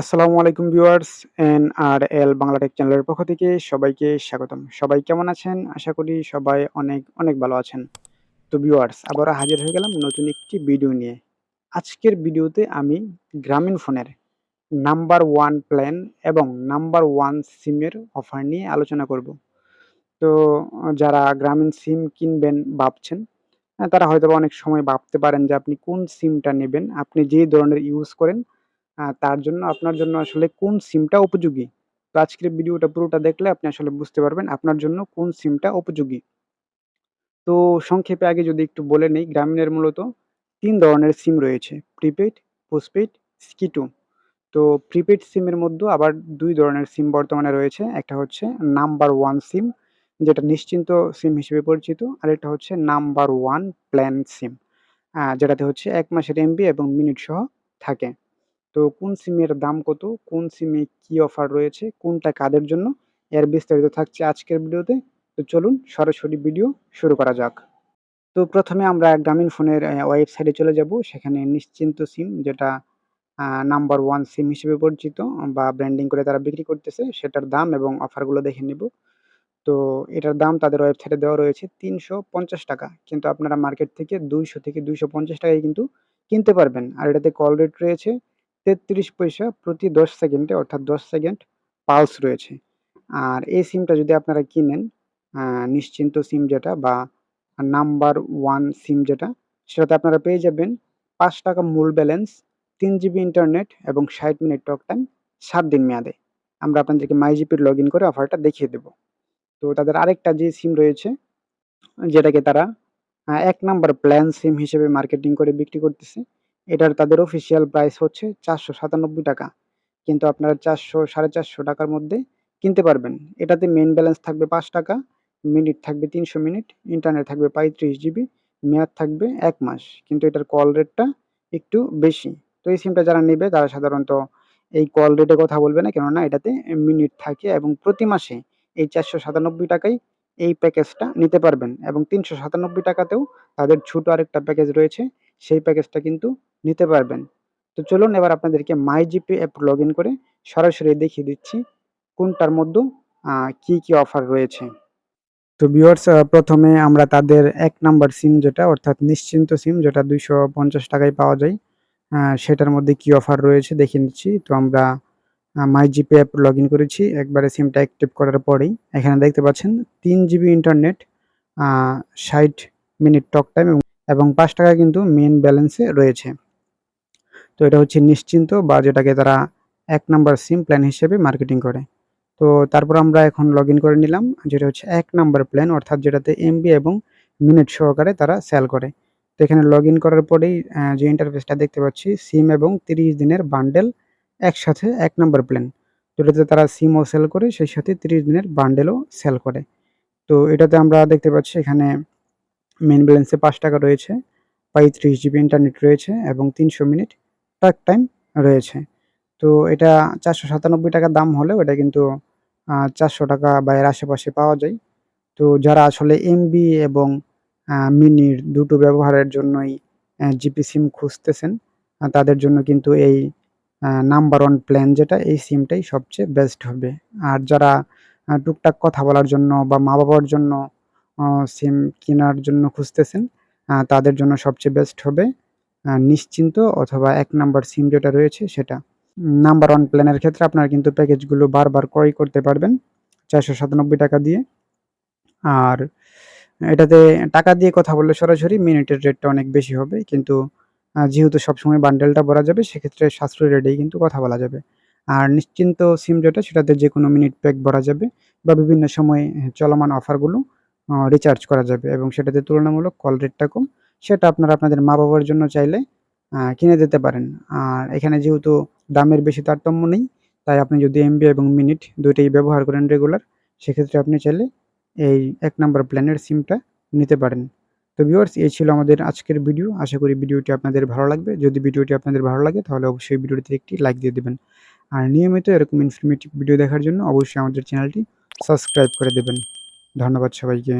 আসসালামু আলাইকুম viewers, N R L Bangla tech চ্যানেলের পক্ষ থেকে সবাইকে স্বাগতম। সবাই কেমন আছেন? আশা করি সবাই অনেক অনেক ভালো আছেন। তো ভিউয়ার্স, আবারও হাজির হয়ে গেলাম নতুন একটি ভিডিও নিয়ে। আজকের ভিডিওতে আমি গ্রামীণ ফোনের নাম্বার ওয়ান প্ল্যান এবং নাম্বার ওয়ান সিমের অফার নিয়ে আলোচনা করব। তো যারা গ্রামীণ সিম কিনবেন ভাবছেন, তারা হয়তো অনেক সময় ভাবতে পারেন যে আপনি কোন সিমটা নেবেন, আপনি যে ধরনের ইউজ করেন তার জন্য আপনার জন্য আসলে কোন সিমটা উপযোগী? তো আজকের ভিডিওটা পুরোটা দেখলে আপনি আসলে বুঝতে পারবেন আপনার জন্য কোন সিমটা উপযোগী। তো সংক্ষেপে আগে যদি একটু বলে নেই, গ্রামীণের মূলত তিন ধরনের সিম রয়েছে প্রিপেড পোস্টপেড স্কিটু তো প্রিপেড সিমের মধ্যে আবার দুই ধরনের সিম বর্তমানে রয়েছে, একটা হচ্ছে নাম্বার ওয়ান সিম যেটা নিশ্চিন্ত সিম হিসেবে পরিচিত, আর একটা হচ্ছে নাম্বার ওয়ান প্ল্যান সিম যেটাতে হচ্ছে এক মাসের এমবি এবং মিনিট সহ থাকে। তো কোন সিমের দাম কত? কোন সিমে কি অফার রয়েছে? কোনটা কাদের জন্য? এর বিস্তারিত থাকছে আজকের ভিডিওতে। তো চলুন সরাসরি ভিডিও শুরু করা যাক। তো প্রথমে আমরা গ্রামীণ ফোনের ওয়েবসাইটে চলে যাব। সেখানে নিশ্চিন্ত সিম যেটা নাম্বার ওয়ান সিম হিসেবে পরিচিত বা ব্র্যান্ডিং করে তারা বিক্রি করতেছে, সেটার দাম এবং অফারগুলো দেখে নেব। তো এটার দাম তাদের ওয়েবসাইটে দেওয়া রয়েছে তিনশো পঞ্চাশ টাকা। কিন্তু আপনারা মার্কেট থেকে দুইশো থেকে দুইশো পঞ্চাশ টাকায় কিন্তু কিনতে পারবেন। আর এটাতে কল রেট রয়েছে তেত্রিশ পয়সা প্রতি দশ সেকেন্ডে, অর্থাৎ দশ সেকেন্ড পালস রয়েছে। আর এই সিমটা যদি আপনারা কিনেন নিশ্চিন্ত সিম যেটা বা নাম্বার ওয়ান সিম যেটা, সেটাতে আপনারা পেয়ে যাবেন পাঁচ টাকা মূল ব্যালেন্স, তিন জিবি ইন্টারনেট এবং ষাট মিনিট টক টাইম, সাত দিন মেয়াদে। আমরা আপনাদেরকে মাইজিপির লগ ইন করে অফারটা দেখিয়ে দেব। তো তাদের আরেকটা যে সিম রয়েছে, যেটাকে তারা এক নাম্বার প্ল্যান সিম হিসেবে মার্কেটিং করে বিক্রি করতেছে এটার তাদের অফিসিয়াল প্রাইস হচ্ছে চারশো সাতানব্বই টাকা। কিন্তু আপনারা চারশো, সাড়ে চারশো টাকার মধ্যে কিনতে পারবেন। এটাতে মেন ব্যালেন্স থাকবে পাঁচ টাকা মিনিট থাকবে তিনশো মিনিট ইন্টারনেট থাকবে পঁয়ত্রিশ জিবি মেয়াদ থাকবে এক মাস। কিন্তু এটার কল রেটটা একটু বেশি। তো এই সিমটা যারা নেবে, তারা সাধারণত এই কল রেটে কথা বলবে না, কেননা এটাতে মিনিট থাকে এবং প্রতি মাসে এই চারশো সাতানব্বই টাকায় এই প্যাকেজটা নিতে পারবেন। এবং তিনশো সাতানব্বই টাকাতেও তাদের ছোটো আরেকটা প্যাকেজ রয়েছে। সেই প্যাকেজটা কিন্তু নিতে পারবেন। তো চলুন এবার আপনাদেরকে মাই জিপি অ্যাপ লগ করে সরাসরি দেখিয়ে দিচ্ছি কোনটার মধ্যে কি কি অফার রয়েছে। তো ভিউয়ার্স প্রথমে আমরা তাদের এক নাম্বার সিম যেটা, অর্থাৎ নিশ্চিন্ত সিম যেটা দুইশো পঞ্চাশ টাকায় পাওয়া যায় সেটার মধ্যে কি অফার রয়েছে দেখে নিচ্ছি তো আমরা my GP app log in করেছি, একবারে সিমটা অ্যাক্টিভ করার পরেই। এখানে দেখতে পাচ্ছেন তিন জিবি ইন্টারনেট ষাট মিনিট টক টাইম এবং পাঁচ টাকা কিন্তু মেন ব্যালেন্সে রয়েছে। তো এটা হচ্ছে নিশ্চিন্ত বা যেটাকে তারা এক নাম্বার সিম প্ল্যান হিসেবে মার্কেটিং করে। তো তারপর আমরা এখন লগ করে নিলাম, যেটা হচ্ছে এক নাম্বার প্ল্যান, অর্থাৎ যেটাতে এমবি এবং মিনিট সহকারে তারা সেল করে। তো এখানে লগ করার পরেই যে ইন্টারফেসটা দেখতে পাচ্ছি, সিম এবং তিরিশ দিনের বান্ডেল একসাথে এক নাম্বার প্ল্যান। তো এটাতে তারা সিমও সেল করে, সেই সাথে তিরিশ দিনের বান্ডেলও সেল করে। তো এটাতে আমরা দেখতে পাচ্ছি এখানে মেন ব্যালেন্সে পাঁচ টাকা রয়েছে, পঁয়ত্রিশ জিবি ইন্টারনেট রয়েছে এবং তিনশো মিনিট টাক টাইম রয়েছে। তো এটা চারশো সাতানব্বই টাকার দাম হলেও এটা কিন্তু চারশো টাকা বা এর আশেপাশে পাওয়া যায়। তো যারা আসলে এমবি এবং মিনির দুটো ব্যবহারের জন্যই জিপি সিম খুঁজতেছেন তাদের জন্য কিন্তু এই নাম্বার ওয়ান প্ল্যান যেটা, এই সিমটাই সবচেয়ে বেস্ট হবে। আর যারা টুকটাক কথা বলার জন্য বা মা বাবার জন্য সিম কেনার জন্য খুঁজতেছেন তাদের জন্য সবচেয়ে বেস্ট হবে। নিশ্চিন্ত অথবা এক নাম্বার সিম যেটা রয়েছে সেটা। নাম্বার ওয়ান প্ল্যানের ক্ষেত্রে আপনারা কিন্তু প্যাকেজগুলো বারবার ক্রয় করতে পারবেন চারশো সাতানব্বই টাকা দিয়ে। আর এটাতে টাকা দিয়ে কথা বললে সরাসরি মিনিটের রেটটা অনেক বেশি হবে। কিন্তু যেহেতু সবসময় বান্ডেলটা ভরা যাবে, সেক্ষেত্রে সাশ্রয়ী রেটেই কিন্তু কথা বলা যাবে। আর নিশ্চিন্ত সিম যেটা, সেটাতে যে কোনো মিনিট প্যাক ভরা যাবে বা বিভিন্ন সময়ে চলমান অফারগুলো রিচার্জ করা যাবে এবং সেটাতে তুলনামূলক কল রেটটা কম। সেটা আপনারা আপনাদের মা বাবার জন্য চাইলে কিনে দিতে পারেন। আর এখানে যেহেতু দামের বেশি তারতম্য নেই, তাই আপনি যদি এমবি এবং মিনিট দুইটাই ব্যবহার করেন রেগুলার সেক্ষেত্রে আপনি চাইলে এই এক নম্বর প্ল্যানের সিমটা নিতে পারেন। তো ভিউয়ার্স এই ছিল আমাদের আজকের ভিডিও আশা করি ভিডিওটি আপনাদের ভালো লাগবে। যদি ভিডিওটি আপনাদের ভালো লাগে, তাহলে অবশ্যই ভিডিওটিতে একটি লাইক দিয়ে দেবেন। আর নিয়মিত এরকম ইনফরমেটিভ ভিডিও দেখার জন্য অবশ্যই আমাদের চ্যানেলটি সাবস্ক্রাইব করে দেবেন। ধন্যবাদ সবাইকে।